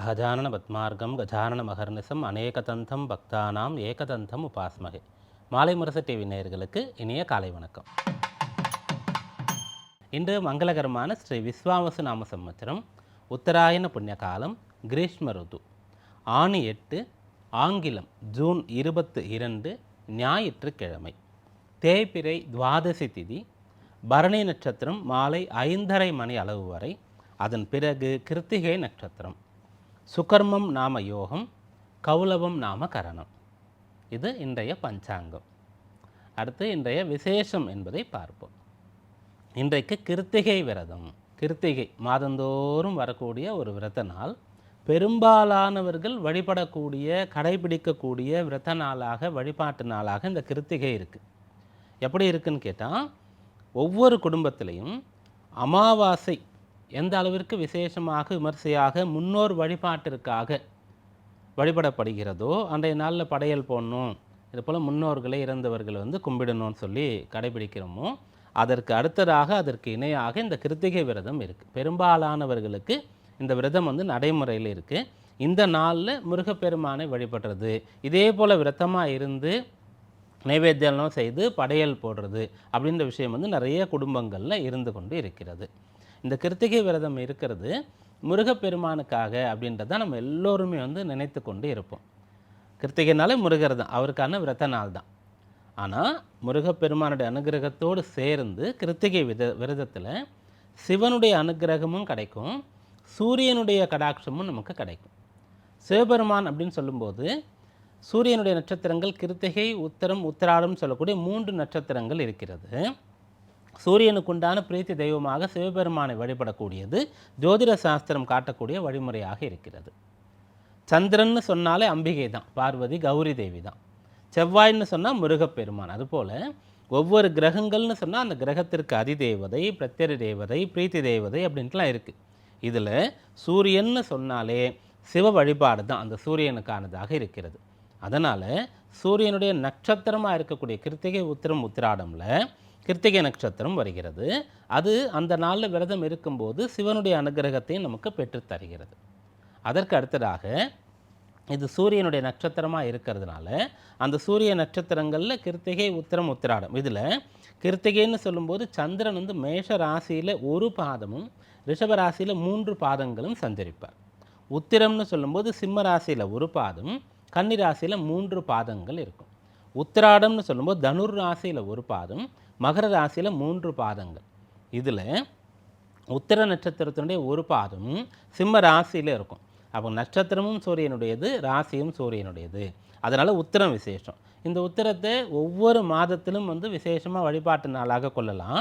அகஜானன பத்மார்க்கம் கஜானன மகர்நிசம் அநேகதந்தம் பக்தானாம் ஏகதந்தம் உபாஸ்மகே மாலை முரசு டிவி நேயர்களுக்கு இனிய காலை வணக்கம். இன்று மங்களகரமான ஸ்ரீ விஸ்வாவசு நாம சம்மத்திரம் உத்தராயண புண்ணிய காலம் கிரீஷ்ம ருது. ஆணி எட்டு ஆங்கிலம் ஜூன் இருபத்து இரண்டு ஞாயிற்றுக்கிழமை. தேய்பிரை துவாதசி திதி பரணி நட்சத்திரம் மாலை ஐந்தரை மணி அளவு வரை. அதன் பிறகு கிருத்திகை நட்சத்திரம். சுகர்மம் நாம யோகம் கௌலவம் நாம கரணம். இது இன்றைய பஞ்சாங்கம். அடுத்து இன்றைய விசேஷம் என்பதை பார்ப்போம். இன்றைக்கு கிருத்திகை விரதம். கிருத்திகை மாதந்தோறும் வரக்கூடிய ஒரு விரத நாள். பெரும்பாலானவர்கள் வழிபடக்கூடிய கடைபிடிக்கக்கூடிய விரத நாளாக வழிபாட்டு நாளாக இந்த கிருத்திகை இருக்குது எப்படி இருக்குன்னு கேட்டால் ஒவ்வொரு குடும்பத்திலையும் அமாவாசை எந்த அளவிற்கு விசேஷமாக விமர்சையாக முன்னோர் வழிபாட்டிற்காக வழிபடப்படுகிறதோ அன்றைய நாளில் படையல் போடணும். இது போல் முன்னோர்களை இறந்தவர்களை வந்து கும்பிடணும்னு சொல்லி கடைபிடிக்கிறோமோ அதற்கு அடுத்ததாக அதற்கு இணையாக இந்த கிருத்திகை விரதம் இருக்குது பெரும்பாலானவர்களுக்கு இந்த விரதம் வந்து நடைமுறையில் இருக்குது இந்த நாளில் முருகப்பெருமானை வழிபடுறது இதே போல் விரதமாக இருந்து நைவேத்தியம் செய்து படையல் போடுறது அப்படின்ற விஷயம் வந்து நிறைய குடும்பங்களில் இருந்து கொண்டு இருக்கிறது. இந்த கிருத்திகை விரதம் இருக்கிறது முருகப்பெருமானுக்காக அப்படின்றத நம்ம எல்லோருமே வந்து நினைத்து கொண்டு இருப்போம். கிருத்திகைனாலே முருகர் தான் அவருக்கான விரத நாள் தான். ஆனால் முருகப்பெருமானுடைய அனுகிரகத்தோடு சேர்ந்து கிருத்திகை வித விரதத்தில் சிவனுடைய அனுகிரகமும் கிடைக்கும் சூரியனுடைய கடாட்சமும் நமக்கு கிடைக்கும். சிவபெருமான் அப்படின்னு சொல்லும்போது சூரியனுடைய நட்சத்திரங்கள் கிருத்திகை உத்தரம் உத்திராடம் சொல்லக்கூடிய மூன்று நட்சத்திரங்கள் இருக்கிறது. சூரியனுக்குண்டான பிரீத்தி தெய்வமாக சிவபெருமானை வழிபடக்கூடியது ஜோதிட சாஸ்திரம் காட்டக்கூடிய வழிமுறையாக இருக்கிறது. சந்திரன்னு சொன்னாலே அம்பிகை தான் பார்வதி கௌரி தேவி தான். செவ்வாய்ன்னு சொன்னால் முருகப்பெருமான் அதுபோல் ஒவ்வொரு கிரகங்கள்னு சொன்னால் அந்த கிரகத்திற்கு அதிதேவதை பிரத்யரி தேவதை பிரீத்தி தேவதை அப்படின்ட்டுலாம் இருக்குது இதில் சூரியன்னு சொன்னாலே சிவ வழிபாடு தான் அந்த சூரியனுக்கானதாக இருக்கிறது. அதனால் சூரியனுடைய நட்சத்திரமாக இருக்கக்கூடிய கிருத்திகை உத்திரம் உத்திராடமில் கிருத்திகை நட்சத்திரம் வருகிறது. அது அந்த நாளில் விரதம் இருக்கும்போது சிவனுடைய அனுகிரகத்தையும் நமக்கு பெற்றுத்தருகிறது அதற்கு அடுத்ததாக இது சூரியனுடைய நட்சத்திரமாக இருக்கிறதுனால அந்த சூரிய நட்சத்திரங்களில் கிருத்திகை உத்திரம் உத்திராடம். இதில் கிருத்திகைன்னு சொல்லும்போது சந்திரன் வந்து மேஷ ராசியில் ஒரு பாதமும் ரிஷப ராசியில் மூன்று பாதங்களும் சஞ்சரிப்பார். உத்திரம்னு சொல்லும்போது சிம்ம ராசியில் ஒரு பாதம் கன்னி ராசியில் மூன்று பாதங்கள் இருக்கும். உத்திராடம்னு சொல்லும்போது தனுர் ராசியில் ஒரு பாதம் மகர ராசியில் மூன்று பாதங்கள். இதில் உத்திர நட்சத்திரத்தினுடைய ஒரு பாதம் சிம்ம ராசியில் இருக்கும். அப்போ நட்சத்திரமும் சூரியனுடையது ராசியும் சூரியனுடையது. அதனால் உத்திரம் விசேஷம். இந்த உத்திரத்தை ஒவ்வொரு மாதத்திலும் வந்து விசேஷமாக வழிபாட்டு நாளாக கொள்ளலாம்.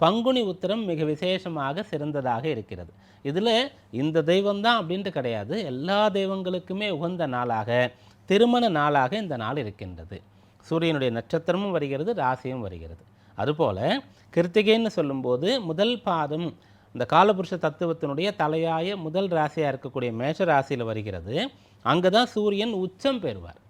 பங்குனி உத்திரம் மிக விசேஷமாக சிறந்ததாக இருக்கிறது. இதில் இந்த தெய்வம் தான் அப்படின்ட்டு கிடையாது. எல்லா தெய்வங்களுக்குமே உகந்த நாளாக திருமண நாளாக இந்த நாள் இருக்கின்றது. சூரியனுடைய நட்சத்திரமும் வருகிறது ராசியும் வருகிறது. அதுபோல் கிருத்திகைன்னு சொல்லும்போது முதல் பாதம் இந்த காலபுருஷ தத்துவத்தினுடைய தலையாய முதல் ராசியாக இருக்கக்கூடிய மேஷ ராசியில் வருகிறது. அங்கே தான் சூரியன் உச்சம் பெறுவார்.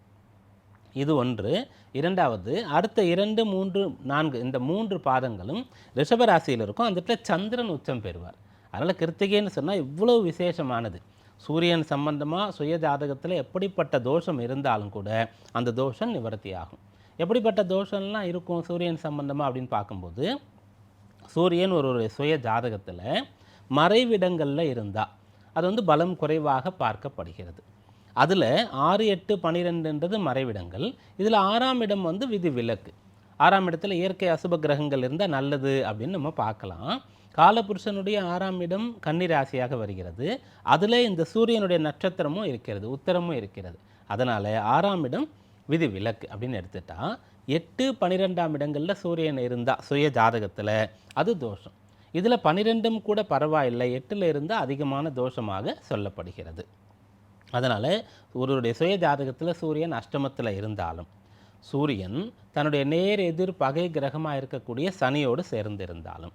இது ஒன்று. இரண்டாவது அடுத்த இரண்டு மூன்று நான்கு இந்த மூன்று பாதங்களும் ரிஷபராசியில் இருக்கும். அந்த இடத்துல சந்திரன் உச்சம் பெறுவார். அதனால் கிருத்திகைன்னு சொன்னால் இவ்வளோ விசேஷமானது. சூரியன் சம்பந்தமாக சுய ஜாதகத்தில் எப்படிப்பட்ட தோஷம் இருந்தாலும் கூட அந்த தோஷம் நிவர்த்தி ஆகும் எப்படிப்பட்ட தோஷம்லாம் இருக்கும் சூரியன் சம்பந்தமாக அப்படின்னு பார்க்கும்போது சூரியன் ஒரு ஒரு சுய ஜாதகத்தில் மறைவிடங்களில் இருந்தால் அது வந்து பலம் குறைவாக பார்க்கப்படுகிறது. அதில் ஆறு எட்டு பனிரெண்டுன்றது மறைவிடங்கள். இதில் ஆறாம் இடம் வந்து விதி விலக்கு. ஆறாம் இடத்துல இயற்கை அசுப கிரகங்கள் இருந்தால் நல்லது அப்படின்னு நம்ம பார்க்கலாம். காலபுருஷனுடைய ஆறாம் இடம் கன்னிராசியாக வருகிறது. அதில் இந்த சூரியனுடைய நட்சத்திரமும் இருக்கிறது உத்தரமும் இருக்கிறது. அதனால் ஆறாம் இடம் விதி விலக்கு அப்படின்னு எடுத்துட்டால் எட்டு பன்னிரெண்டாம் இடங்களில் சூரியன் இருந்தால் சுய ஜாதகத்தில் அது தோஷம். இதில் பன்னிரெண்டும் கூட பரவாயில்லை எட்டில் இருந்தால் அதிகமான தோஷமாக சொல்லப்படுகிறது. அதனால் ஒருவருடைய சுய ஜாதகத்தில் சூரியன் அஷ்டமத்தில் இருந்தாலும் சூரியன் தன்னுடைய நேர் எதிர் பகை கிரகமாக இருக்கக்கூடிய சனியோடு சேர்ந்திருந்தாலும்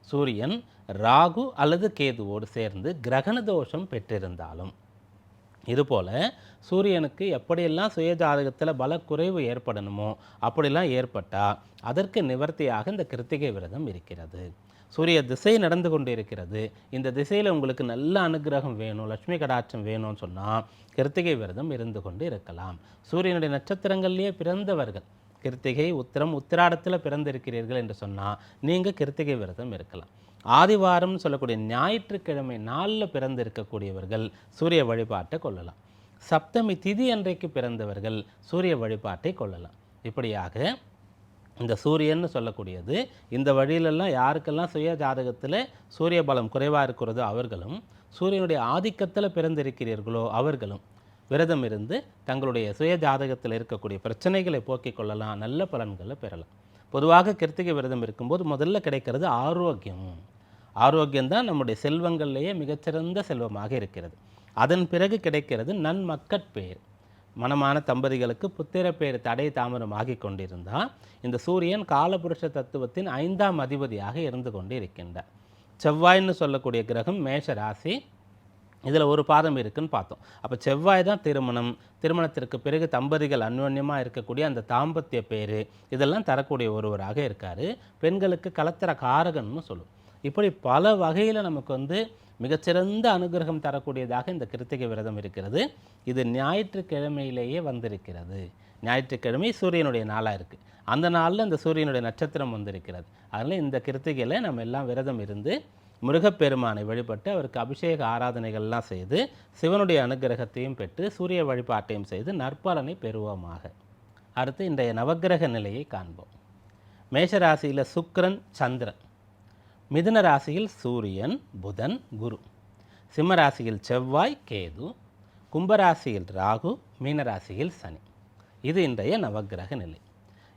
சூரியன் ராகு அல்லது கேதுவோடு சேர்ந்து கிரகண தோஷம் பெற்றிருந்தாலும் இதுபோல் சூரியனுக்கு எப்படியெல்லாம் சுய ஜாதகத்தில் பலக்குறைவு ஏற்படணுமோ அப்படிலாம் ஏற்பட்டால் அதற்கு நிவர்த்தியாக இந்த கிருத்திகை விரதம் இருக்கிறது. சூரிய திசை நடந்து கொண்டு இருக்கிறது இந்த திசையில் உங்களுக்கு நல்ல அனுகிரகம் வேணும் லட்சுமி கடாட்சம் வேணும்னு சொன்னால் கிருத்திகை விரதம் இருந்து கொண்டு இருக்கலாம். சூரியனுடைய நட்சத்திரங்கள்லேயே பிறந்தவர்கள் கிருத்திகை உத்திரம் உத்திராடத்தில் பிறந்திருக்கிறீர்கள் என்று சொன்னால் நீங்கள் கிருத்திகை விரதம் இருக்கலாம். ஆதிவாரம்னு சொல்லக்கூடிய ஞாயிற்றுக்கிழமை நாளில் பிறந்திருக்கக்கூடியவர்கள் சூரிய வழிபாட்டை கொள்ளலாம். சப்தமி திதி அன்றைக்கு பிறந்தவர்கள் சூரிய வழிபாட்டை கொள்ளலாம். இப்படியாக இந்த சூரியன்னு சொல்லக்கூடியது இந்த வழியிலெல்லாம் யாருக்கெல்லாம் சுய ஜாதகத்தில் சூரிய பலம் குறைவாக இருக்கிறதோ அவர்களும் சூரியனுடைய ஆதிக்கத்தில் பிறந்திருக்கிறீர்களோ அவர்களும் விரதம் இருந்து தங்களுடைய சுய ஜாதகத்தில் இருக்கக்கூடிய பிரச்சனைகளை போக்கிக் கொள்ளலாம். நல்ல பலன்களை பெறலாம். பொதுவாக கிருத்திகை விரதம் இருக்கும்போது முதல்ல கிடைக்கிறது ஆரோக்கியம். ஆரோக்கியம் தான் நம்முடைய செல்வங்கள்லேயே மிகச்சிறந்த செல்வமாக இருக்கிறது. அதன் பிறகு கிடைக்கிறது நன்மக்கட்பெயர் மனமான தம்பதிகளுக்கு புத்திர பேர் தடை தாமதம் கொண்டிருந்தால் இந்த சூரியன் காலபுருஷ தத்துவத்தின் ஐந்தாம் அதிபதியாக இருந்து கொண்டு இருக்கின்றார் செவ்வாய்ன்னு சொல்லக்கூடிய கிரகம் மேஷ ராசி. இதில் ஒரு பாதம் இருக்குன்னு பார்த்தோம். அப்போ செவ்வாய் தான் திருமணம். திருமணத்திற்கு பிறகு தம்பதிகள் அன்யோன்யமாக இருக்கக்கூடிய அந்த தாம்பத்திய பேர் இதெல்லாம் தரக்கூடிய ஒருவராக இருக்கார். பெண்களுக்கு கலத்தர காரகன்னு சொல்லும் இப்படி பல வகையில் நமக்கு வந்து மிகச்சிறந்த அனுகிரகம் தரக்கூடியதாக இந்த கிருத்திகை விரதம் இருக்கிறது. இது ஞாயிற்றுக்கிழமையிலேயே வந்திருக்கிறது. ஞாயிற்றுக்கிழமை சூரியனுடைய நாளாக இருக்குது அந்த நாளில் இந்த சூரியனுடைய நட்சத்திரம் வந்திருக்கிறது. அதனால் இந்த கிருத்திகையில் நம்ம எல்லாம் விரதம் இருந்து முருகப்பெருமானை வழிபட்டு அவருக்கு அபிஷேக ஆராதனைகள்லாம் செய்து சிவனுடைய அனுகிரகத்தையும் பெற்று சூரிய வழிபாட்டையும் செய்து நற்பலனை பெறுவோமாக. அடுத்து இன்றைய நவக்கிரக நிலையை காண்போம். மேஷராசியில் சுக்ரன் சந்திரன். மிதுன ராசியில் சூரியன் புதன் குரு. சிம்ம ராசியில் செவ்வாய் கேது. கும்பராசியில் ராகு மீனராசியில் சனி. இது இன்றைய நவக்கிரக நிலை.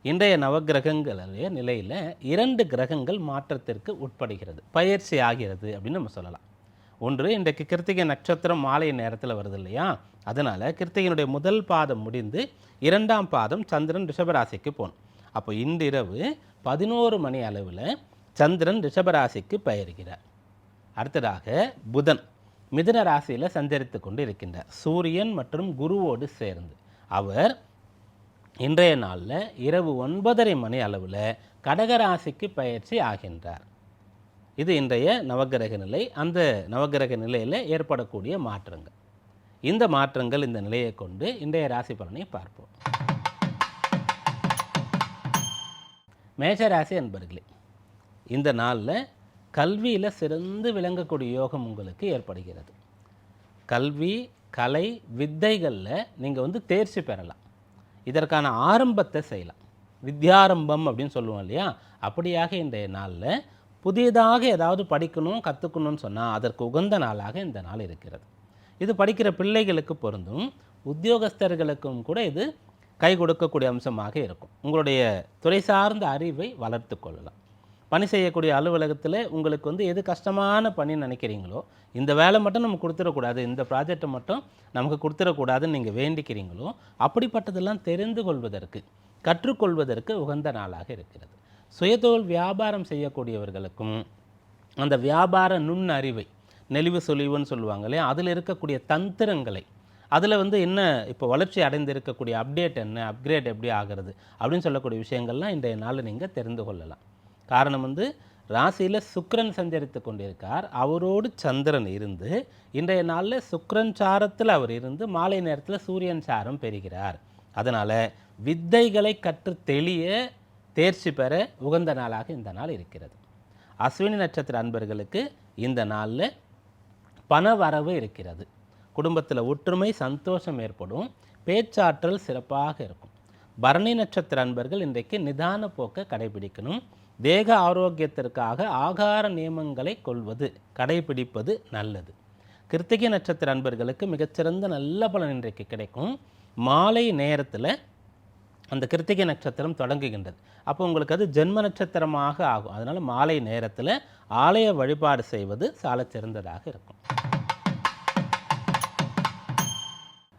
இன்றைய நவகிரகங்களுடைய நிலையில் இரண்டு கிரகங்கள் மாற்றத்திற்கு உட்படுகிறது. பயிற்சி ஆகிறது அப்படின்னு நம்ம சொல்லலாம். ஒன்று இன்றைக்கு கிருத்திகை நட்சத்திரம் மாலை நேரத்தில் வருது இல்லையா? அதனால் கிருத்திகையினுடைய முதல் பாதம் முடிந்து இரண்டாம் பாதம் சந்திரன் ரிஷபராசிக்கு போகணும். அப்போ இன்றிரவு பதினோரு மணி அளவில் சந்திரன் ரிஷபராசிக்கு பயிர்கிறார். அடுத்ததாக புதன் மிதுன ராசியில் சஞ்சரித்து கொண்டு இருக்கின்றார் சூரியன் மற்றும் குருவோடு சேர்ந்து. அவர் இன்றைய நாளில் இரவு ஒன்பதரை மணி அளவில் கடகராசிக்கு பயிற்சி ஆகின்றார். இது இன்றைய நவக்கிரக நிலை. அந்த நவக்கிரக நிலையில் ஏற்படக்கூடிய மாற்றங்கள். இந்த மாற்றங்கள் இந்த நிலையை கொண்டு இன்றைய ராசி பலனை பார்ப்போம். மேஷராசி அன்பர்களே இந்த நாளில் கல்வியில் சிறந்து விளங்கக்கூடிய யோகம் உங்களுக்கு ஏற்படுகிறது. கல்வி கலை வித்தைகளில் நீங்கள் வந்து தேர்ச்சி பெறலாம். இதற்கான ஆரம்பத்தை செய்யலாம். வித்யாரம்பம் அப்படின்னு சொல்லுவோம் இல்லையா? அப்படியாக இன்றைய நாளில் புதியதாக ஏதாவது படிக்கணும் கற்றுக்கணும்னு சொன்னால் அதற்கு உகந்த நாளாக இந்த நாள் இருக்கிறது. இது படிக்கிற பிள்ளைகளுக்கு பொருந்தும் உத்தியோகஸ்தர்களுக்கும் கூட இது கை கொடுக்கக்கூடிய அம்சமாக இருக்கும். உங்களுடைய துறை சார்ந்த அறிவை வளர்த்து கொள்ளலாம். பணி செய்யக்கூடிய அலுவலகத்தில் உங்களுக்கு வந்து எது கஷ்டமான பணின்னு நினைக்கிறீங்களோ இந்த வேலை மட்டும் நம்ம கொடுத்துடக்கூடாது இந்த ப்ராஜெக்டை மட்டும் நமக்கு கொடுத்துடக்கூடாதுன்னு நீங்கள் வேண்டிக்கிறீங்களோ அப்படிப்பட்டதெல்லாம் தெரிந்து கொள்வதற்கு கற்றுக்கொள்வதற்கு உகந்த நாளாக இருக்கிறது. சுயதொழில் வியாபாரம் செய்யக்கூடியவர்களுக்கும் அந்த வியாபார நுண்ணறிவை நெளிவு சொலிவுன்னு சொல்லுவாங்க இல்லையா அதில் இருக்கக்கூடிய தந்திரங்களை அதில் வந்து என்ன இப்போ வளர்ச்சி அடைந்திருக்கக்கூடிய அப்டேட் என்ன அப்கிரேட் எப்படி ஆகிறது அப்படின்னு சொல்லக்கூடிய விஷயங்கள்லாம் இன்றைய நாளில் நீங்கள் தெரிந்து கொள்ளலாம். காரணம் வந்து ராசியில் சுக்கரன் சஞ்சரித்து கொண்டிருக்கார். அவரோடு சந்திரன் இருந்து இன்றைய நாளில் சுக்கரன் சாரத்தில் அவர் இருந்து மாலை நேரத்தில் சூரியன் சாரம் பெறுகிறார். அதனால் வித்தைகளை கற்று தெளிய தேர்ச்சி பெற உகந்த நாளாக இந்த நாள் இருக்கிறது. அஸ்வினி நட்சத்திர அன்பர்களுக்கு இந்த நாளில் பண வரவு இருக்கிறது. குடும்பத்தில் ஒற்றுமை சந்தோஷம் ஏற்படும். பேச்சாற்றல் சிறப்பாக இருக்கும். பரணி நட்சத்திர அன்பர்கள் இன்றைக்கு நிதான போக்கை கடைபிடிக்கணும். தேக ஆரோக்கியத்திற்காக ஆகார நியமங்களை கொள்வது கடைபிடிப்பது நல்லது. கிருத்திகை நட்சத்திர அன்பர்களுக்கு மிகச்சிறந்த நல்ல பலன் இன்றைக்கு கிடைக்கும். மாலை நேரத்தில் அந்த கிருத்திகை நட்சத்திரம் தொடங்குகின்றது. அப்போ உங்களுக்கு அது ஜென்ம நட்சத்திரமாக ஆகும். அதனால் மாலை நேரத்தில் ஆலய வழிபாடு செய்வது சால சிறந்ததாக இருக்கும்.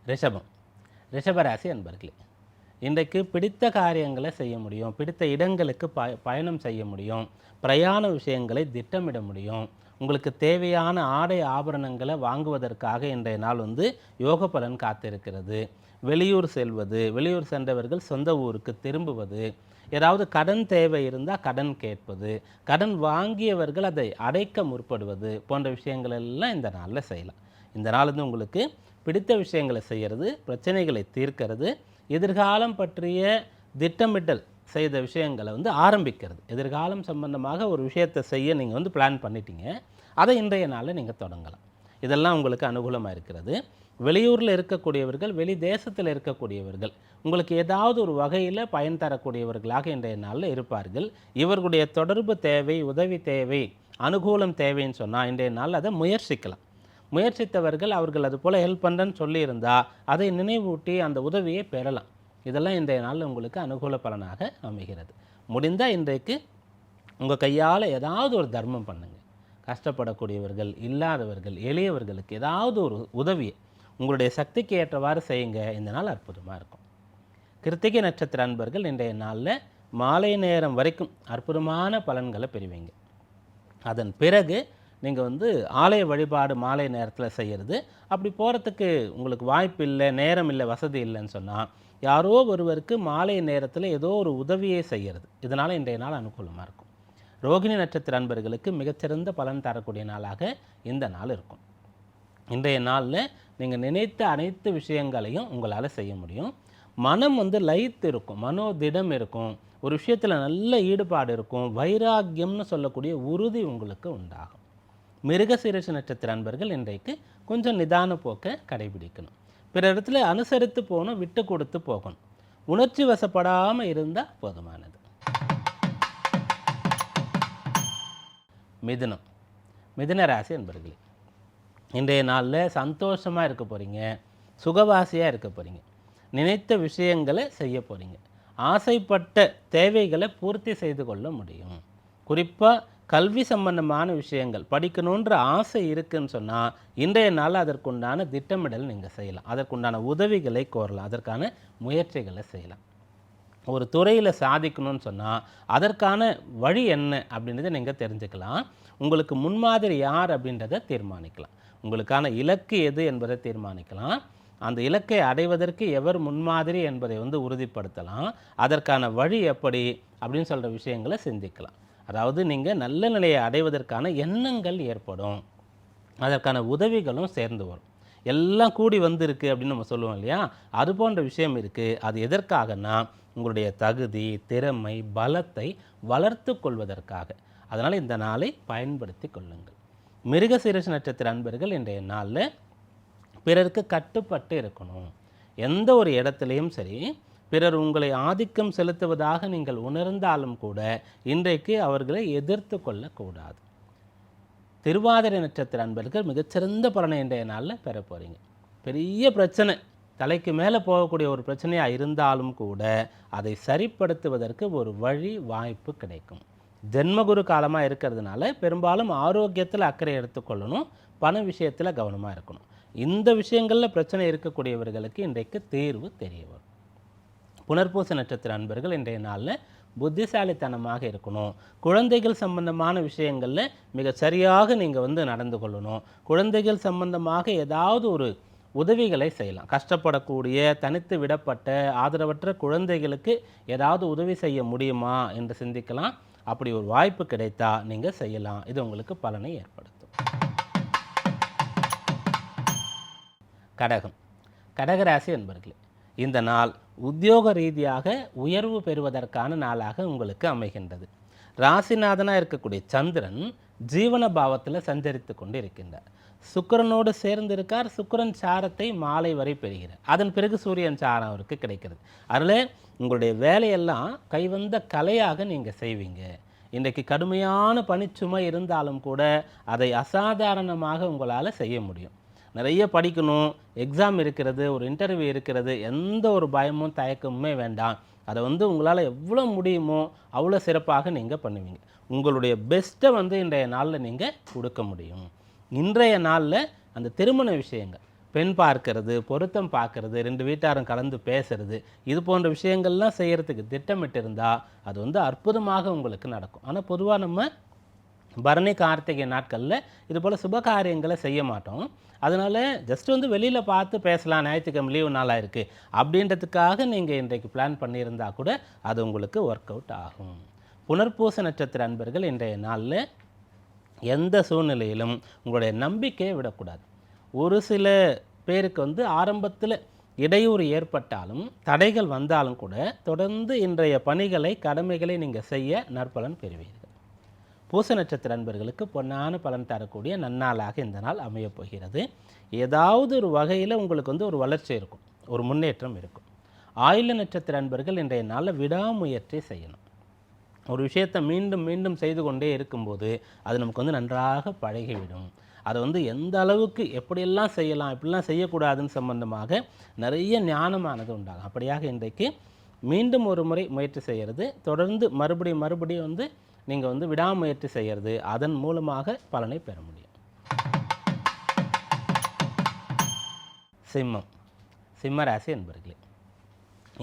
ரிஷபம். ரிஷபராசி அன்பர்களே இன்றைக்கு பிடித்த காரியங்களை செய்ய முடியும். பிடித்த இடங்களுக்கு ப பயணம் செய்ய முடியும். பிரயாண விஷயங்களை திட்டமிட முடியும். உங்களுக்கு தேவையான ஆடை ஆபரணங்களை வாங்குவதற்காக இன்றைய நாள் வந்து யோக பலன் காத்திருக்கிறது. வெளியூர் செல்வது வெளியூர் சென்றவர்கள் சொந்த ஊருக்கு திரும்புவது ஏதாவது கடன் தேவை இருந்தால் கடன் கேட்பது கடன் வாங்கியவர்கள் அதை அடைக்க முற்படுவது போன்ற விஷயங்கள் எல்லாம் இந்த நாளில் செய்யலாம். இந்த நாள் வந்து உங்களுக்கு பிடித்த விஷயங்களை செய்கிறது பிரச்சனைகளை தீர்க்கிறது எதிர்காலம் பற்றிய திட்டமிட்டல் செய்த விஷயங்களை வந்து ஆரம்பிக்கிறது. எதிர்காலம் சம்பந்தமாக ஒரு விஷயத்தை செய்ய நீங்கள் வந்து பிளான் பண்ணிட்டீங்க. அதை இன்றைய நாளில் நீங்கள் தொடங்கலாம். இதெல்லாம் உங்களுக்கு அனுகூலமாக இருக்கிறது. வெளியூரில் இருக்கக்கூடியவர்கள் வெளி தேசத்தில் இருக்கக்கூடியவர்கள் உங்களுக்கு ஏதாவது ஒரு வகையில் பயன் தரக்கூடியவர்களாக இன்றைய நாளில் இருப்பார்கள். இவர்களுடைய தொடர்பு தேவை உதவி தேவை அனுகூலம் தேவைன்னு சொன்னால் இன்றைய நாளில் அதை முயற்சிக்கலாம். முயற்சித்தவர்கள் அவர்கள் அது போல் ஹெல்ப் பண்ணுறேன்னு சொல்லியிருந்தா அதை நினைவூட்டி அந்த உதவியை பெறலாம். இதெல்லாம் இன்றைய நாளில் உங்களுக்கு அனுகூல பலனாக அமைகிறது. முடிந்தால் இன்றைக்கு உங்கள் கையால் ஏதாவது ஒரு தர்மம் பண்ணுங்கள் கஷ்டப்படக்கூடியவர்கள் இல்லாதவர்கள் எளியவர்களுக்கு ஏதாவது ஒரு உதவியை உங்களுடைய சக்திக்கு ஏற்றவாறு செய்யுங்க. இந்த நாள் அற்புதமாக இருக்கும். கிருத்திகை நட்சத்திர அன்பர்கள் இன்றைய நாளில் மாலை நேரம் வரைக்கும் அற்புதமான பலன்களை பெறுவீங்க. அதன் பிறகு நீங்கள் வந்து ஆலய வழிபாடு மாலை நேரத்தில் செய்கிறது அப்படி போகிறதுக்கு உங்களுக்கு வாய்ப்பு இல்லை நேரம் இல்லை வசதி இல்லைன்னு சொன்னால் யாரோ ஒருவருக்கு மாலை நேரத்தில் ஏதோ ஒரு உதவியே செய்கிறது இதனால் இன்றைய நாள் அனுகூலமாக இருக்கும். ரோகிணி நட்சத்திர அன்பர்களுக்கு மிகச்சிறந்த பலன் தரக்கூடிய நாளாக இந்த நாள் இருக்கும். இன்றைய நாளில் நீங்கள் நினைத்த அனைத்து விஷயங்களையும் உங்களால் செய்ய முடியும். மனம் வந்து லைத் இருக்கும் மனோதிடம் இருக்கும் ஒரு விஷயத்தில் நல்ல ஈடுபாடு இருக்கும் வைராக்கியம்னு சொல்லக்கூடிய உறுதி உங்களுக்கு உண்டாகும். மிருகசீரச நட்சத்திர அன்பர்கள் இன்றைக்கு கொஞ்சம் நிதான போக்கை கடைபிடிக்கணும். பிற இடத்துல அனுசரித்து போகணும் விட்டு கொடுத்து போகணும். உணர்ச்சி வசப்படாமல் இருந்தால் போதுமானது. மிதுனம். மிதுன ராசி அன்பர்களே இன்றைய நாளில் சந்தோஷமாக இருக்க போகிறீங்க சுகவாசியாக இருக்க போகிறீங்க நினைத்த விஷயங்களை செய்ய போகிறீங்க ஆசைப்பட்ட தேவைகளை பூர்த்தி செய்து கொள்ள முடியும். குறிப்பாக கல்வி சம்பந்தமான விஷயங்கள் படிக்கணுன்ற ஆசை இருக்குன்னு சொன்னால் இன்றைய நாள் அதற்குண்டான திட்டமிடல் நீங்கள் செய்யலாம். அதற்குண்டான உதவிகளை கோரலாம். அதற்கான முயற்சிகளை செய்யலாம். ஒரு துறையில் சாதிக்கணும்னு சொன்னால் அதற்கான வழி என்ன அப்படின்றத நீங்கள் தெரிஞ்சுக்கலாம். உங்களுக்கு முன்மாதிரி யார் அப்படின்றத தீர்மானிக்கலாம். உங்களுக்கான இலக்கு எது என்பதை தீர்மானிக்கலாம். அந்த இலக்கை அடைவதற்கு எவர் முன்மாதிரி என்பதை வந்து உறுதிப்படுத்தலாம். அதற்கான வழி எப்படி அப்படின்னு சொல்கிற விஷயங்களை சிந்திக்கலாம். அதாவது நீங்கள் நல்ல நிலையை அடைவதற்கான எண்ணங்கள் ஏற்படும். அதற்கான உதவிகளும் சேர்ந்து வரும். எல்லாம் கூடி வந்திருக்கு அப்படின்னு நம்ம சொல்லுவோம் இல்லையா? அது போன்ற விஷயம் இருக்குது அது எதற்காகனா உங்களுடைய தகுதி திறமை பலத்தை வளர்த்து கொள்வதற்காக. அதனால் இந்த நாளை பயன்படுத்தி கொள்ளுங்கள். மிருகசீரச நட்சத்திர அன்பர்கள் இன்றைய நாளில் பிறருக்கு கட்டுப்பட்டு இருக்கணும். எந்த ஒரு இடத்துலையும் சரி பிறர் உங்களை ஆதிக்கம் செலுத்துவதாக நீங்கள் உணர்ந்தாலும் கூட இன்றைக்கு அவர்களை எதிர்த்து கொள்ளக்கூடாது. திருவாதிரை நட்சத்திர அன்பர்கள் மிகச்சிறந்த பலனை இன்றைய நாளில் பெற போகிறீங்க பெரிய பிரச்சனை. தலைக்கு மேலே போகக்கூடிய ஒரு பிரச்சனையாக இருந்தாலும் கூட அதை சரிப்படுத்துவதற்கு ஒரு வழி வாய்ப்பு கிடைக்கும். ஜென்மகுரு காலமாக இருக்கிறதுனால பெரும்பாலும் ஆரோக்கியத்தில் அக்கறை எடுத்துக்கொள்ளணும் பண விஷயத்தில் கவனமாக இருக்கணும். இந்த விஷயங்களில் பிரச்சனை இருக்கக்கூடியவர்களுக்கு இன்றைக்கு தீர்வு தெரிய வரும். புனர்பூச நட்சத்திர அன்பர்கள் இன்றைய நாளில் புத்திசாலித்தனமாக இருக்கணும். குழந்தைகள் சம்பந்தமான விஷயங்களில் மிக சரியாக நீங்கள் வந்து நடந்து கொள்ளணும். குழந்தைகள் சம்பந்தமாக ஏதாவது ஒரு உதவிகளை செய்யலாம். கஷ்டப்படக்கூடிய தனித்து விடப்பட்ட ஆதரவற்ற குழந்தைகளுக்கு ஏதாவது உதவி செய்ய முடியுமா என்று சிந்திக்கலாம். அப்படி ஒரு வாய்ப்பு கிடைத்தா நீங்கள் செய்யலாம். இது உங்களுக்கு பலனை ஏற்படுத்தும். கடகம். கடகராசி என்பர்களே இந்த நாள் உத்தியோக ரீதியாக உயர்வு பெறுவதற்கான நாளாக உங்களுக்கு அமைகின்றது. ராசிநாதனாக இருக்கக்கூடிய சந்திரன் ஜீவன பாவத்தில் சஞ்சரித்து கொண்டு இருக்கின்றார் சுக்கிரனோடு சேர்ந்து இருக்கார் சுக்கிரன் சாரத்தை மாலை வரை பெறுகிறார். அதன் பிறகு சூரியன் சாரம் அவருக்கு கிடைக்கிறது. அதில் உங்களுடைய வேலையெல்லாம் கைவந்த கலையாக நீங்கள் செய்வீங்க. இன்றைக்கு கடுமையான பணிச்சுமை இருந்தாலும் கூட அதை அசாதாரணமாக உங்களால் செய்ய முடியும். நிறைய படிக்கணும் எக்ஸாம் இருக்கிறது ஒரு இன்டர்வியூ இருக்கிறது எந்த ஒரு பயமும் தயக்கமுமே வேண்டாம். அதை வந்து உங்களால் எவ்வளோ முடியுமோ அவ்வளோ சிறப்பாக நீங்கள் பண்ணுவீங்க. உங்களுடைய பெஸ்ட்டை வந்து இன்றைய நாளில் நீங்கள் கொடுக்க முடியும். இன்றைய நாளில் அந்த திருமண விஷயங்கள் பெண் பார்க்கறது பொருத்தம் பார்க்கறது ரெண்டு வீட்டாரும் கலந்து பேசுறது இது போன்ற விஷயங்கள்லாம் செய்கிறதுக்கு திட்டமிட்டு இருந்தால் அது வந்து அற்புதமாக உங்களுக்கு நடக்கும். ஆனால் பொதுவாக நம்ம பரணி கார்த்திகை நாட்களில் இது போல் சுப காரியங்களை செய்ய மாட்டோம். அதனால் ஜஸ்ட் வந்து வெளியில் பார்த்து பேசலாம் ஞாயிற்றுக்கிழமை லீவு நாளாக இருக்குது அப்படின்றதுக்காக நீங்கள் இன்றைக்கு பிளான் பண்ணியிருந்தா கூட அது உங்களுக்கு ஒர்க் அவுட் ஆகும். புனர்பூச நட்சத்திர அன்பர்கள் இன்றைய நாளில் எந்த சூழ்நிலையிலும் உங்களுடைய நம்பிக்கையை விடக்கூடாது. ஒரு சில பேருக்கு வந்து ஆரம்பத்தில் இடையூறு ஏற்பட்டாலும் தடைகள் வந்தாலும் கூட தொடர்ந்து இன்றைய பணிகளை கடமைகளை நீங்கள் செய்ய நற்பலன் பெறுவீர்கள். பூச நட்சத்திர அன்பர்களுக்கு பொன்னான பலன் தரக்கூடிய நன்னாளாக இந்த நாள் அமையப் போகிறது ஏதாவது ஒரு வகையில் உங்களுக்கு வந்து ஒரு வளர்ச்சி இருக்கும் ஒரு முன்னேற்றம் இருக்கும். ஆயுள நட்சத்திர அன்பர்கள் இன்றைய நாளில் விடாமுயற்சி செய்யணும். ஒரு விஷயத்தை மீண்டும் மீண்டும் செய்து கொண்டே இருக்கும்போது அது நமக்கு வந்து நன்றாக பழகிவிடும். அதை வந்து எந்த அளவுக்கு எப்படியெல்லாம் செய்யலாம் இப்படிலாம் செய்யக்கூடாதுன்னு சம்பந்தமாக நிறைய ஞானமானது உண்டாகும். அப்படியாக இன்றைக்கு மீண்டும் ஒரு முறை முயற்சி செய்கிறது தொடர்ந்து மறுபடியும் மறுபடியும் வந்து நீங்கள் வந்து விடாமுயற்சி செய்கிறது அதன் மூலமாக பலனை பெற முடியும். சிம்மம். சிம்ம ராசி என்பர்களே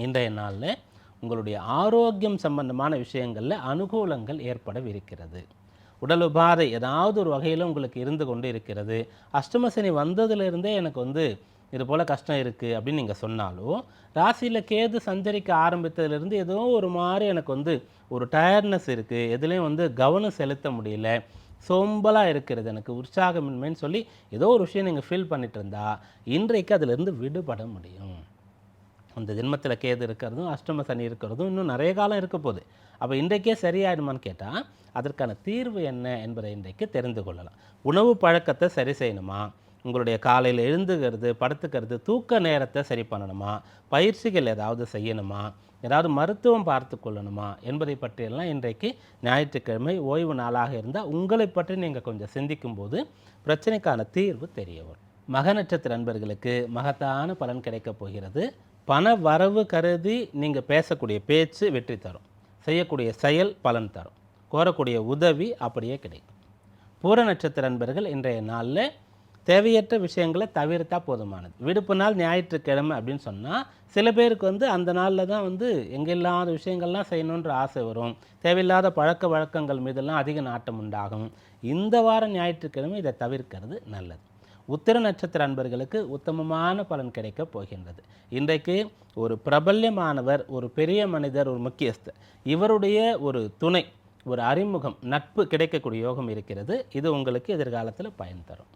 இன்றைய நாளில் உங்களுடைய ஆரோக்கியம் சம்பந்தமான விஷயங்களில் அனுகூலங்கள் ஏற்படவிருக்கிறது. உடல் உபாதை ஏதாவது ஒரு வகையில் உங்களுக்கு இருந்து கொண்டு இருக்கிறது அஷ்டமசனி வந்ததுலேருந்தே எனக்கு வந்து இது போல் கஷ்டம் இருக்குது அப்படின்னு நீங்கள் சொன்னாலும் ராசியில் கேது சஞ்சரிக்க ஆரம்பித்ததுலேருந்து ஏதோ ஒரு மாதிரி எனக்கு வந்து ஒரு டயர்ட்னஸ் இருக்குது எதுலேயும் வந்து கவனம் செலுத்த முடியல. சோம்பலாக இருக்கிறது எனக்கு உற்சாகமின்மைன்னு சொல்லி ஏதோ ஒரு விஷயம் நீங்கள் ஃபீல் பண்ணிட்டு இருந்தா இன்றைக்கு அதிலிருந்து விடுபட முடியும். அந்த ஜென்மத்தில் கேது இருக்கிறதும் அஷ்டம சனி இருக்கிறதும் இன்னும் நிறைய காலம் இருக்க போகுது. அப்போ இன்றைக்கே சரியாயிடுமான்னு கேட்டால் அதற்கான தீர்வு என்ன என்பதை இன்றைக்கு தெரிந்து கொள்ளலாம். உணவு பழக்கத்தை சரி செய்யணுமா? உங்களுடைய காலையில் எழுந்துக்கிறது படுத்துக்கிறது தூக்க நேரத்தை சரி பண்ணணுமா? பயிற்சிகள் ஏதாவது செய்யணுமா? ஏதாவது மருத்துவம் பார்த்து கொள்ளணுமா? என்பதை பற்றியெல்லாம் இன்றைக்கு ஞாயிற்றுக்கிழமை ஓய்வு நாளாக இருந்தால் உங்களை பற்றி நீங்கள் கொஞ்சம் சிந்திக்கும்போது பிரச்சனைக்கான தீர்வு தெரிய வரும் மக நட்சத்திர நண்பர்களுக்கு மகத்தான பலன் கிடைக்கப் போகிறது. பண வரவு கருதி நீங்கள் பேசக்கூடிய பேச்சு வெற்றி தரும். செய்யக்கூடிய செயல் பலன் தரும். கோரக்கூடிய உதவி அப்படியே கிடைக்கும். பூர நட்சத்திர நண்பர்கள் இன்றைய நாளில் தேவையற்ற விஷயங்களை தவிர்த்தா போதுமானது. விடுப்பு நாள் ஞாயிற்றுக்கிழமை அப்படின்னு சொன்னால் சில பேருக்கு வந்து அந்த நாளில் தான் வந்து எங்கே இல்லாத விஷயங்கள்லாம் செய்யணுன்ற ஆசை வரும். தேவையில்லாத பழக்க வழக்கங்கள் மீதெல்லாம் அதிக நாட்டம் உண்டாகும். இந்த வாரம் ஞாயிற்றுக்கிழமை இதை தவிர்க்கிறது நல்லது. உத்திர நட்சத்திர அன்பர்களுக்கு உத்தமமான பலன் கிடைக்கப் போகின்றது. இன்றைக்கு ஒரு பிரபல்யமானவர் ஒரு பெரிய மனிதர் ஒரு முக்கியஸ்தர் இவருடைய ஒரு துணை ஒரு அறிமுகம் நட்பு கிடைக்கக்கூடிய யோகம் இருக்கிறது. இது உங்களுக்கு எதிர்காலத்தில் பயன் தரும்.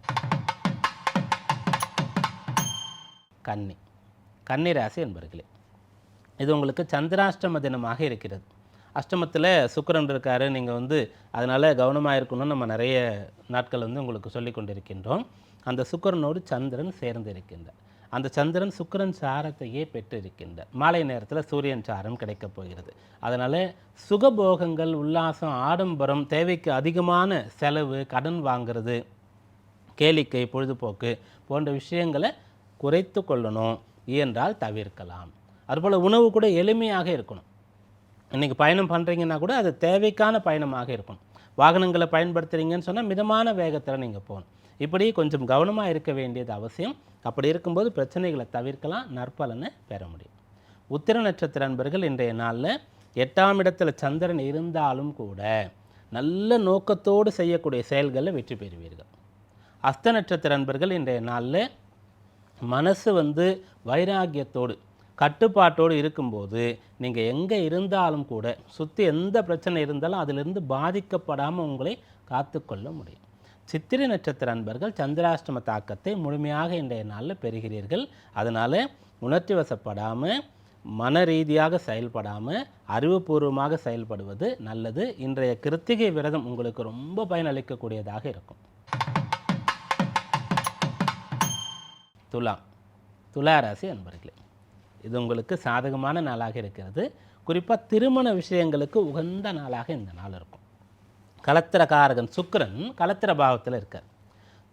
கன்னி. கன்னி ராசி என்பர்களே இது உங்களுக்கு சந்திராஷ்டம தினமாக இருக்கிறது. அஷ்டமத்தில் சுக்கரன் இருக்காரு நீங்கள் வந்து அதனால் கவனமாக இருக்கணும்னு நம்ம நிறைய நாட்கள் வந்து உங்களுக்கு சொல்லி கொண்டிருக்கின்றோம். அந்த சுக்கரனோடு சந்திரன் சேர்ந்து இருக்கின்றார். அந்த சந்திரன் சுக்கரன் சாரத்தையே பெற்று இருக்கின்றார் மாலை நேரத்தில் சூரியன் சாரம் கிடைக்கப் போகிறது. அதனால் சுகபோகங்கள் உல்லாசம் ஆடம்பரம் தேவைக்கு அதிகமான செலவு கடன் வாங்குறது கேளிக்கை பொழுதுபோக்கு போன்ற விஷயங்களை குறைத்து கொள்ளணும் என்றால் தவிர்க்கலாம். அதுபோல் உணவு கூட எளிமையாக இருக்கணும். இன்றைக்கி பயணம் பண்ணுறீங்கன்னா கூட அது தேவைக்கான பயணமாக இருக்கணும். வாகனங்களை பயன்படுத்துகிறீங்கன்னு சொன்னால் மிதமான வேகத்தில் நீங்கள் போகணும். இப்படி கொஞ்சம் கவனமாக இருக்க வேண்டியது அவசியம். அப்படி இருக்கும்போது பிரச்சனைகளை தவிர்க்கலாம் நற்பலனை பெற முடியும். உத்திர நட்சத்திர அன்பர்கள் இன்றைய நாளில் எட்டாம் இடத்துல சந்திரன் இருந்தாலும் கூட நல்ல நோக்கத்தோடு செய்யக்கூடிய செயல்களில் வெற்றி பெறுவீர்கள். அஸ்த நட்சத்திர அன்பர்கள் இன்றைய நாளில் மனசு வந்து வைராகியத்தோடு கட்டுப்பாட்டோடு இருக்கும்போது நீங்கள் எங்கே இருந்தாலும் கூட சுற்றி எந்த பிரச்சனை இருந்தாலும் அதிலிருந்து பாதிக்கப்படாமல் உங்களை காத்துக்கொள்ள முடியும். சித்திரை நட்சத்திர அன்பர்கள் சந்திராஷ்டம தாக்கத்தை முழுமையாக இன்றைய நாளில் பெறுகிறீர்கள். அதனால் உணர்ச்சி வசப்படாமல் மன ரீதியாக செயல்படாமல் அறிவுபூர்வமாக செயல்படுவது நல்லது. இன்றைய கிருத்திகை விரதம் உங்களுக்கு ரொம்ப பயனளிக்கக்கூடியதாக இருக்கும். துலா ராசி அன்பர்களே இது உங்களுக்கு சாதகமான நாளாக இருக்கிறது. குறிப்பாக திருமண விஷயங்களுக்கு உகந்த நாளாக இந்த நாள் இருக்கும். கலத்திரகாரகன் சுக்கரன் கலத்திர பாவத்தில் இருக்கார்.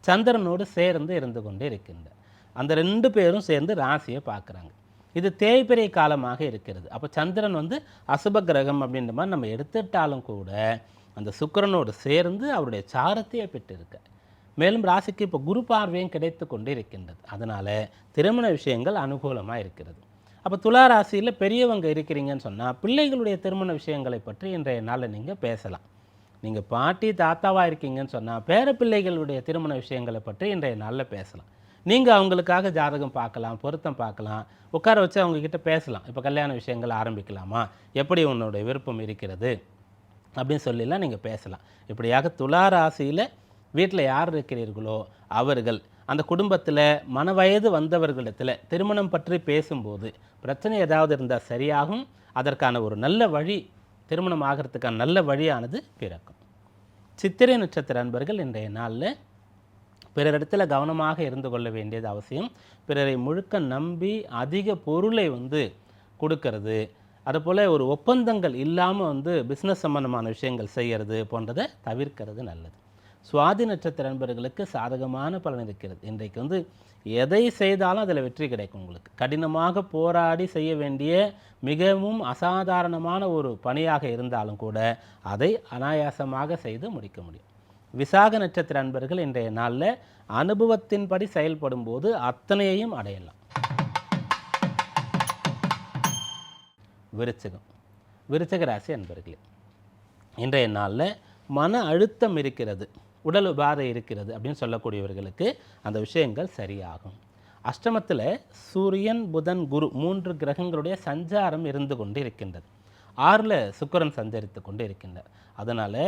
சந்திரனோடு சேர்ந்து இருந்து கொண்டே இருக்கின்றார். அந்த ரெண்டு பேரும் சேர்ந்து ராசியை பார்க்குறாங்க. இது தேய்பிரை காலமாக இருக்கிறது. அப்போ சந்திரன் வந்து அசுப கிரகம் அப்படின்ற மாதிரி நம்ம எடுத்துட்டாலும் கூட அந்த சுக்கிரனோடு சேர்ந்து அவருடைய சாரத்தையே பெற்றிருக்கார். மேலும் ராசிக்கு இப்போ குரு பார்வையும் கிடைத்து கொண்டு இருக்கின்றது அதனால் திருமண விஷயங்கள் அனுகூலமாக இருக்கிறது. அப்போ துலா ராசியில் பெரியவங்க இருக்கிறீங்கன்னு சொன்னால் பிள்ளைகளுடைய திருமண விஷயங்களை பற்றி இன்றைய நாளில் நீங்கள் பேசலாம். நீங்கள் பாட்டி தாத்தாவாக இருக்கீங்கன்னு சொன்னால் பேர பிள்ளைகளுடைய திருமண விஷயங்களை பற்றி இன்றைய நாளில் பேசலாம். நீங்கள் அவங்களுக்காக ஜாதகம் பார்க்கலாம் பொருத்தம் பார்க்கலாம் உட்கார வச்சு அவங்கக்கிட்ட பேசலாம். இப்போ கல்யாண விஷயங்கள் ஆரம்பிக்கலாமா? எப்படி உன்னுடைய விருப்பம் இருக்கிறது? அப்படின்னு சொல்லிலாம் நீங்கள் பேசலாம். இப்படியாக துலா ராசியில் வீட்டில் யார் இருக்கிறீர்களோ அவர்கள் அந்த குடும்பத்தில் மனவயது வந்தவர்களிடத்தில் திருமணம் பற்றி பேசும்போது பிரச்சனை ஏதாவது இருந்தால் சரியாகும். அதற்கான ஒரு நல்ல வழி திருமணம் ஆகிறதுக்கான நல்ல வழியானது பிறக்கும். சித்திரை நட்சத்திர அன்பர்கள் இன்றைய நாளில் பிறரிடத்தில் கவனமாக இருந்து கொள்ள வேண்டியது அவசியம். பிறரை முழுக்க நம்பி அதிக பொருளை வந்து கொடுக்கறது அதுபோல் ஒரு ஒப்பந்தங்கள் இல்லாமல் வந்து பிஸ்னஸ் சம்பந்தமான விஷயங்கள் செய்கிறது போன்றதை தவிர்க்கிறது நல்லது. சுவாதி நட்சத்திர நண்பர்களுக்கு சாதகமான பலன் இருக்கிறது. இன்றைக்கு வந்து எதை செய்தாலும் அதில் வெற்றி கிடைக்கும் உங்களுக்கு. கடினமாக போராடி செய்ய வேண்டிய மிகவும் அசாதாரணமான ஒரு பணியாக இருந்தாலும் கூட அதை அனாயாசமாக செய்து முடிக்க முடியும். விசாக நட்சத்திர அன்பர்கள் இன்றைய நாளில் அனுபவத்தின்படி செயல்படும் போது அத்தனையையும் அடையலாம். விருச்சகம். விருச்சக ராசி அன்பர்களே இன்றைய நாளில் மன அழுத்தம் இருக்கிறது. உடல் உபாதை இருக்கிறது அப்படின்னு சொல்லக்கூடியவர்களுக்கு அந்த விஷயங்கள் சரியாகும். அஷ்டமத்தில் சூரியன் புதன் குரு மூன்று கிரகங்களுடைய சஞ்சாரம் இருந்து கொண்டு இருக்கின்றது ஆறில் சுக்கரன் சஞ்சரித்து கொண்டு இருக்கின்றார் அதனால்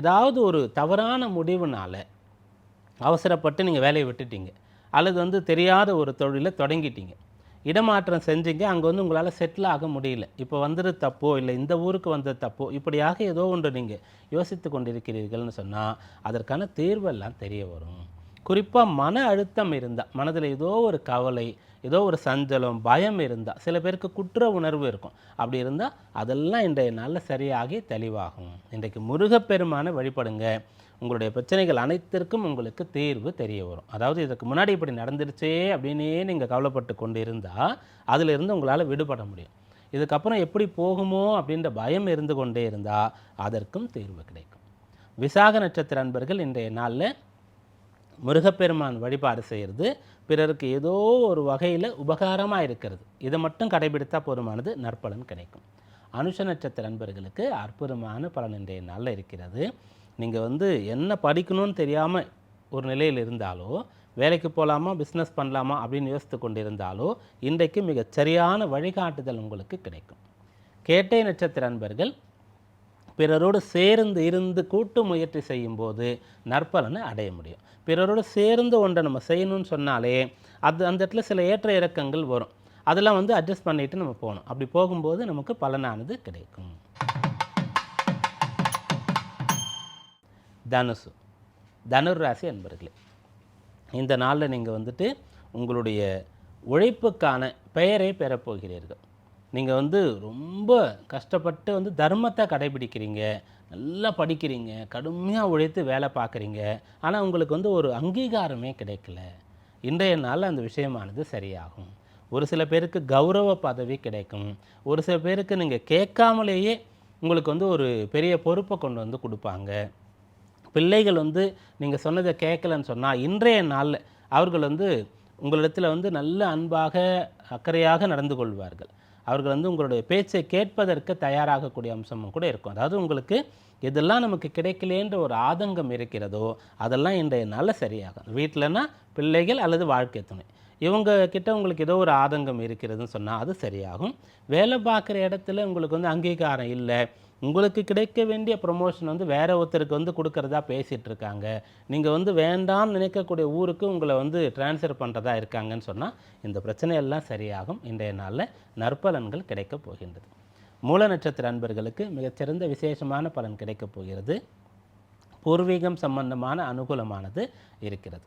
ஏதாவது ஒரு தவறான முடிவுனால் அவசரப்பட்டு நீங்கள் வேலையை விட்டுட்டீங்க. அல்லது வந்து தெரியாத ஒரு தொழிலை தொடங்கிட்டீங்க. இடமாற்றம் செஞ்சீங்க அங்கே வந்து உங்களால் செட்டில் ஆக முடியல. இப்போ வந்தது தப்போ இல்லை இந்த ஊருக்கு வந்தது தப்போ இப்படியாக ஏதோ ஒன்று நீங்கள் யோசித்து கொண்டிருக்கிறீர்கள்னு சொன்னால் அதற்கான தீர்வெல்லாம் தெரிய வரும். குறிப்பாக மன அழுத்தம் இருந்தால் மனதில் ஏதோ ஒரு கவலை ஏதோ ஒரு சஞ்சலம் பயம் இருந்தால் சில பேருக்கு குற்ற உணர்வு இருக்கும். அப்படி இருந்தால் அதெல்லாம் இன்றைய நாளில் சரியாகி தெளிவாகும். இன்றைக்கு முருகப்பெருமானை வழிபடுங்க. உங்களுடைய பிரச்சனைகள் அனைத்திற்கும் உங்களுக்கு தீர்வு தெரிய வரும். அதாவது இதுக்கு முன்னாடி இப்படி நடந்துருச்சே அப்படின்னே நீங்கள் கவலைப்பட்டு கொண்டு இருந்தால் அதிலிருந்து உங்களால் விடுபட முடியும். இதுக்கப்புறம் எப்படி போகுமோ அப்படின்ற பயம் இருந்து கொண்டே இருந்தால் அதற்கும் தீர்வு கிடைக்கும். விசாக நட்சத்திர அன்பர்கள் இன்றைய நாளில் முருகப்பெருமான் வழிபாடு செய்கிறது பிறருக்கு ஏதோ ஒரு வகையில் உபகாரமாக இருக்கிறது. இதை மட்டும் கடைபிடித்தா போதுமானது நற்பலன் கிடைக்கும். அனுஷ நட்சத்திர அன்பர்களுக்கு அற்புதமான பலன் இன்றைய நாளில் இருக்கிறது. நீங்கள் வந்து என்ன படிக்கணும்னு தெரியாமல் ஒரு நிலையில் இருந்தாலோ வேலைக்கு போகலாமா பிஸ்னஸ் பண்ணலாமா அப்படின்னு யோசித்து கொண்டிருந்தாலோ இன்றைக்கு மிகச் சரியான வழிகாட்டுதல் உங்களுக்கு கிடைக்கும். கேட்டை நட்சத்திர அன்பர்கள் பிறரோடு சேர்ந்து இருந்து கூட்டு முயற்சி செய்யும்போது நற்பலனை அடைய முடியும். பிறரோடு சேர்ந்து ஒன்றை நம்ம செய்யணும்னு சொன்னாலே அது அந்த இடத்துல சில ஏற்ற இறக்கங்கள் வரும். அதெல்லாம் வந்து அட்ஜஸ்ட் பண்ணிட்டு நம்ம போகணும். அப்படி போகும்போது நமக்கு பலனானது கிடைக்கும். தனுசு. தனுர்ராசி அன்பர்களே இந்த நாளில் நீங்கள் வந்துட்டு உங்களுடைய உழைப்புக்கான பெயரை பெறப்போகிறீர்கள் நீங்கள் வந்து ரொம்ப கஷ்டப்பட்டு வந்து தர்மத்தை கடைபிடிக்கிறீங்க நல்லா படிக்கிறீங்க கடுமையாக உழைத்து வேலை பார்க்குறீங்க. ஆனால் உங்களுக்கு வந்து ஒரு அங்கீகாரமே கிடைக்கல. இன்றைய நாளில் அந்த விஷயமானது சரியாகும். ஒரு சில பேருக்கு கௌரவ பதவி கிடைக்கும். ஒரு சில பேருக்கு நீங்கள் கேட்காமலேயே உங்களுக்கு வந்து ஒரு பெரிய பொறுப்பை கொண்டு வந்து கொடுப்பாங்க. பிள்ளைகள் வந்து நீங்கள் சொன்னதை கேட்கலன்னு சொன்னால் இன்றைய நாளில் அவர்கள் வந்து உங்களிடத்தில் வந்து நல்ல அன்பாக அக்கறையாக நடந்து கொள்வார்கள். அவர்கள் வந்து உங்களுடைய பேச்சை கேட்பதற்கு தயாராகக்கூடிய அம்சமும் கூட இருக்கும். அதாவது உங்களுக்கு எதெல்லாம் நமக்கு கிடைக்கலேன்ற ஒரு ஆதங்கம் இருக்கிறதோ அதெல்லாம் இன்றைய நாளில் சரியாகும். வீட்டிலனா பிள்ளைகள் அல்லது வாழ்க்கை துணை. இவங்க கிட்ட உங்களுக்கு ஏதோ ஒரு ஆதங்கம் இருக்கிறதுன்னு சொன்னால் அது சரியாகும். வேலை பார்க்குற இடத்துல உங்களுக்கு வந்து அங்கீகாரம் இல்லை. உங்களுக்கு கிடைக்க வேண்டிய ப்ரொமோஷன் வந்து வேற ஒருத்தருக்கு வந்து கொடுக்கறதா பேசிகிட்டு இருக்காங்க நீங்கள் வந்து வேண்டாம்னு நினைக்கக்கூடிய ஊருக்கு உங்களை வந்து ட்ரான்ஸ்ஃபர் பண்ணுறதா இருக்காங்கன்னு சொன்னால் இந்த பிரச்சனையெல்லாம் சரியாகும். இன்றைய நாளில் நற்பலன்கள் கிடைக்கப் போகின்றது. மூல நட்சத்திர அன்பர்களுக்கு மிகச்சிறந்த விசேஷமான பலன் கிடைக்கப் போகிறது. பூர்வீகம் சம்பந்தமான அனுகூலமானது இருக்கிறது.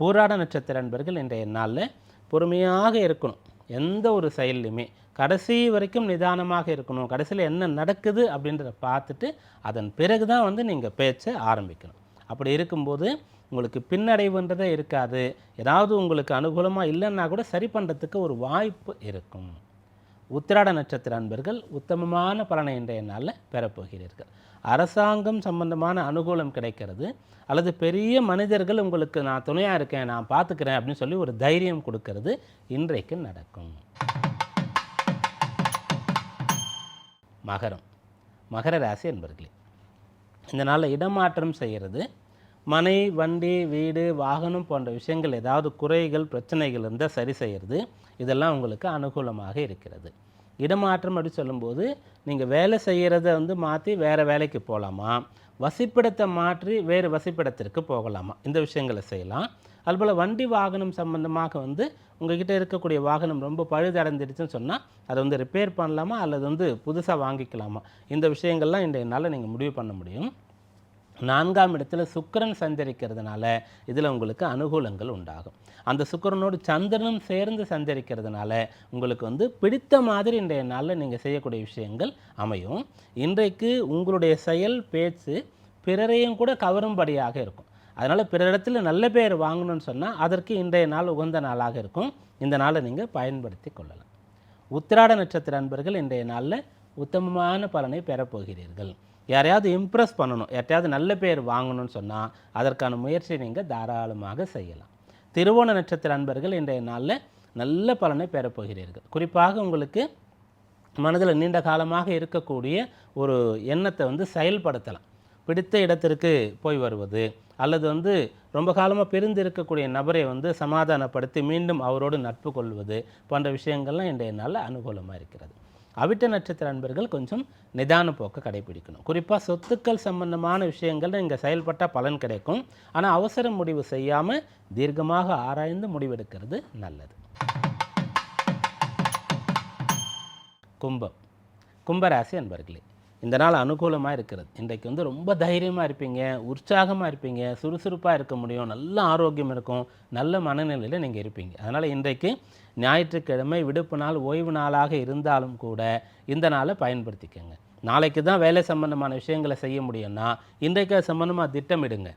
பூராட நட்சத்திர அன்பர்கள் இன்றைய நாளில் பொறுமையாக இருக்கணும். எந்த ஒரு செயல்லையுமே கடைசி வரைக்கும் நிதானமாக இருக்கணும். கடைசியில் என்ன நடக்குது அப்படின்றத பார்த்துட்டு அதன் பிறகு தான் வந்து நீங்கள் பேச்சை ஆரம்பிக்கணும். அப்படி இருக்கும்போது உங்களுக்கு பின்னடைவுன்றதே இருக்காது. ஏதாவது உங்களுக்கு அனுகூலமாக இல்லைன்னா கூட சரி பண்ணுறதுக்கு ஒரு வாய்ப்பு இருக்கும். உத்திராட நட்சத்திர அன்பர்கள் உத்தமமான பலனை இன்றைய நாளில் பெறப்போகிறீர்கள். அரசாங்கம் சம்பந்தமான அனுகூலம் கிடைக்கிறது. அல்லது பெரிய மனிதர்கள் உங்களுக்கு நான் துணையாக இருக்கேன் நான் பார்த்துக்கிறேன் அப்படின்னு சொல்லி ஒரு தைரியம் கொடுக்கறது இன்றைக்கு நடக்கும். மகரம். மகர ராசி என்பர்களே இந்த நாளில் இடமாற்றம் செய்கிறது. மனை வண்டி வீடு வாகனம் போன்ற விஷயங்கள் ஏதாவது குறைகள் பிரச்சனைகள் இருந்தால் சரி செய்கிறது இதெல்லாம் உங்களுக்கு அனுகூலமாக இருக்கிறது. இடமாற்றம் அப்படி சொல்லும்போது நீங்கள் வேலை செய்கிறத வந்து மாற்றி வேறு வேலைக்கு போகலாமா வசிப்பிடத்தை மாற்றி வேறு வசிப்பிடத்திற்கு போகலாமா? இந்த விஷயங்களை செய்யலாம். அதுபோல் வண்டி வாகனம் சம்பந்தமாக வந்து உங்ககிட்ட இருக்கக்கூடிய வாகனம் ரொம்ப பழுதடைஞ்சிடுச்சுன்னு சொன்னால் அதை வந்து ரிப்பேர் பண்ணலாமா? அல்லது வந்து புதுசாக வாங்கிக்கலாமா? இந்த விஷயங்கள்லாம் இன்றைய நாளில் நீங்கள் முடிவு பண்ண முடியும். நான்காம் இடத்துல சுக்கரன் சஞ்சரிக்கிறதுனால இதில் உங்களுக்கு அனுகூலங்கள் உண்டாகும். அந்த சுக்கரனோடு சந்திரனும் சேர்ந்து சஞ்சரிக்கிறதுனால உங்களுக்கு வந்து பிடித்த மாதிரி இன்றைய நாளில் நீங்கள் செய்யக்கூடிய விஷயங்கள் அமையும். இன்றைக்கு உங்களுடைய செயல் பேச்சு பிறரையும் கூட கவரும்படியாக இருக்கும். அதனால் பிறரிடத்துல நல்ல பேர் வாங்கணும்னு சொன்னால் அதற்கு இன்றைய நாள் உகந்த நாளாக இருக்கும். இந்த நாளை நீங்கள் பயன்படுத்தி கொள்ளலாம். உத்திராட நட்சத்திர அன்பர்கள் இன்றைய நாளில் உத்தமமான பலனை பெறப்போகிறீர்கள். யாரையாவது இம்ப்ரெஸ் பண்ணணும் யார்ட்டையாவது நல்ல பேர் வாங்கணும்னு சொன்னால் அதற்கான முயற்சியை நீங்கள் தாராளமாக செய்யலாம். திருவோண நட்சத்திர அன்பர்கள் இன்றைய நாளில் நல்ல பலனை பெறப்போகிறீர்கள். குறிப்பாக உங்களுக்கு மனதில் நீண்ட காலமாக இருக்கக்கூடிய ஒரு எண்ணத்தை வந்து செயல்படுத்தலாம். பிடித்த இடத்திற்கு போய் வருவது அல்லது வந்து ரொம்ப காலமாக பிரிந்து இருக்கக்கூடிய நபரை வந்து சமாதானப்படுத்தி மீண்டும் அவரோடு நட்பு கொள்வது போன்ற விஷயங்கள்லாம் இன்றைய நாளில் அனுகூலமாக இருக்கிறது. அவிட்ட நட்சத்திர அன்பர்கள் கொஞ்சம் நிதான போக்கை கடைபிடிக்கணும். குறிப்பாக சொத்துக்கள் சம்பந்தமான விஷயங்கள் இங்கே செயல்பட்டால் பலன் கிடைக்கும். ஆனால் அவசர முடிவு செய்யாமல் தீர்க்கமாக ஆராய்ந்து முடிவெடுக்கிறது நல்லது. கும்பம். கும்பராசி அன்பர்களே இந்த நாள் அனுகூலமாக இருக்கிறது. இன்றைக்கு வந்து ரொம்ப தைரியமாக இருப்பீங்க உற்சாகமாக இருப்பீங்க சுறுசுறுப்பாக இருக்க முடியும் நல்ல ஆரோக்கியம் இருக்கும் நல்ல மனநிலையில் நீங்கள் இருப்பீங்க. அதனால் இன்றைக்கு ஞாயிற்றுக்கிழமை விடுப்பு நாள் ஓய்வு நாளாக இருந்தாலும் கூட இந்த நாளை பயன்படுத்திக்கோங்க. நாளைக்கு தான் வேலை சம்பந்தமான விஷயங்களை செய்ய முடியும்னா இன்றைக்கு அது சம்பந்தமாக திட்டமிடுங்க.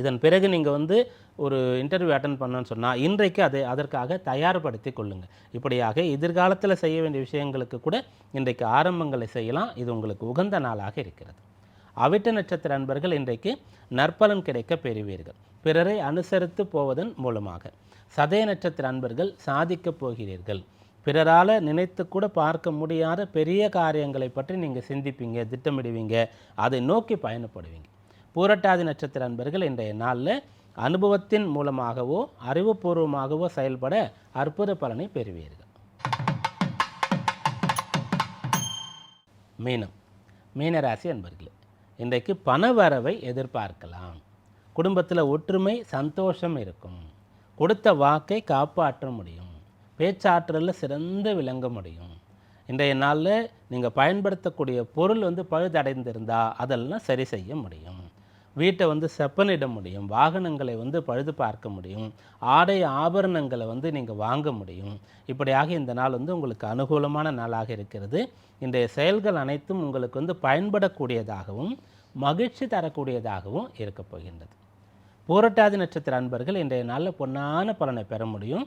இதன் பிறகு நீங்கள் வந்து ஒரு இன்டர்வியூ அட்டன் பண்ணணும்னு சொன்னால் இன்றைக்கு அதை அதற்காக தயார்படுத்தி கொள்ளுங்கள் இப்படியாக எதிர்காலத்தில் செய்ய வேண்டிய விஷயங்களுக்கு கூட இன்றைக்கு ஆரம்பங்களை செய்யலாம். இது உங்களுக்கு உகந்த நாளாக இருக்கிறது. அவிட்ட நட்சத்திர அன்பர்கள் இன்றைக்கு நற்பலன் கிடைக்க பெறுவீர்கள். பிறரை அனுசரித்து போவதன் மூலமாக. சதய நட்சத்திர அன்பர்கள் சாதிக்கப் போகிறீர்கள். பிறரால் நினைத்து கூட பார்க்க முடியாத பெரிய காரியங்களை பற்றி நீங்கள் சிந்திப்பீங்க திட்டமிடுவீங்க. அதை நோக்கி பயணப்படுவீங்க. பூரட்டாதி நட்சத்திர அன்பர்கள் இன்றைய நாளில் அனுபவத்தின் மூலமாகவோ அறிவுபூர்வமாகவோ செயல்பட அற்புத பலனை பெறுவீர்கள். மீனம். மீனராசி அன்பர்களே இன்றைக்கு பண வரவை எதிர்பார்க்கலாம். குடும்பத்தில் ஒற்றுமை சந்தோஷம் இருக்கும். கொடுத்த வாக்கை காப்பாற்ற முடியும். பேச்சாற்றலில் சிறந்து விளங்க முடியும். இன்றைய நாளில் நீங்கள் பயன்படுத்தக்கூடிய பொருள் வந்து பழுதடைந்திருந்தால் அதெல்லாம் சரி செய்ய முடியும். வீட்டை வந்து செப்பனிட முடியும் வாகனங்களை வந்து பழுது பார்க்க முடியும் ஆடை ஆபரணங்களை வந்து நீங்கள் வாங்க முடியும். இப்படியாக இந்த நாள் வந்து உங்களுக்கு அனுகூலமான நாளாக இருக்கிறது. இன்றைய செயல்கள் அனைத்தும் உங்களுக்கு வந்து பயன்படக்கூடியதாகவும் மகிழ்ச்சி தரக்கூடியதாகவும் இருக்கப் போகின்றது. பூரட்டாதி நட்சத்திர அன்பர்கள் இன்றைய நாளில் பொன்னான பலனை பெற முடியும்.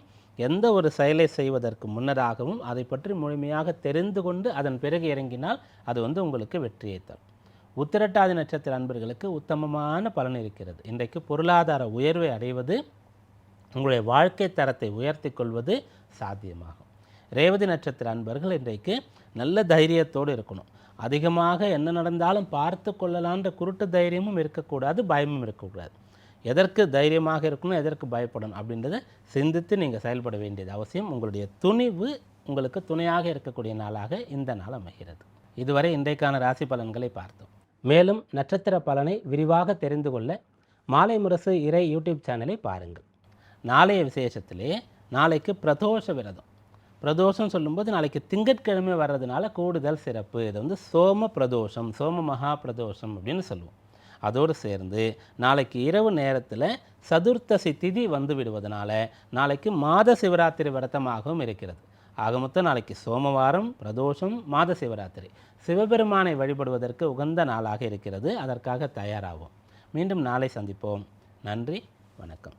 எந்த ஒரு செயலை செய்வதற்கு முன்னதாகவும் அதை பற்றி முழுமையாக தெரிந்து கொண்டு அதன் பிறகு இறங்கினால் அது வந்து உங்களுக்கு வெற்றியை தரும். உத்திரட்டாதி நட்சத்திர அன்பர்களுக்கு உத்தமமான பலன் இருக்கிறது. இன்றைக்கு பொருளாதார உயர்வை அடைவது உங்களுடைய வாழ்க்கை தரத்தை உயர்த்தி கொள்வது சாத்தியமாகும். ரேவதி நட்சத்திர அன்பர்கள் இன்றைக்கு நல்ல தைரியத்தோடு இருக்கணும். அதிகமாக என்ன நடந்தாலும் பார்த்து கொள்ளலான்ற குருட்டு தைரியமும் இருக்கக்கூடாது பயமும் இருக்கக்கூடாது. எதற்கு தைரியமாக இருக்கணும் எதற்கு பயப்படணும் அப்படின்றத சிந்தித்து நீங்கள் செயல்பட வேண்டியது அவசியம். உங்களுடைய துணிவு உங்களுக்கு துணையாக இருக்கக்கூடிய நாளாக இந்த நாள் அமைகிறது. இதுவரை இன்றைக்கான ராசி பலன்களை பார்த்தோம். மேலும் நட்சத்திர பலனை விரிவாக தெரிந்து கொள்ள மாலை முரசு இறை யூடியூப் சேனலை பாருங்கள். நாளைய விசேஷத்திலே நாளைக்கு பிரதோஷ விரதம். பிரதோஷம் சொல்லும்போது நாளைக்கு திங்கட்கிழமை வர்றதுனால கூடுதல் சிறப்பு. இது வந்து சோம பிரதோஷம் சோம மகா பிரதோஷம் அப்படின்னு சொல்லுவோம். அதோடு சேர்ந்து நாளைக்கு இரவு நேரத்தில் சதுர்த்தசி திதி வந்து விடுவதனால நாளைக்கு மாத சிவராத்திரி விரதமாகவும் இருக்கிறது. ஆக மொத்தம் நாளைக்கு சோமவாரம் பிரதோஷம் மாத சிவராத்திரி. சிவபெருமானை வழிபடுவதற்கு உகந்த நாளாக இருக்கிறது. அதற்காக தயாராகும் மீண்டும் நாளை சந்திப்போம். நன்றி. வணக்கம்.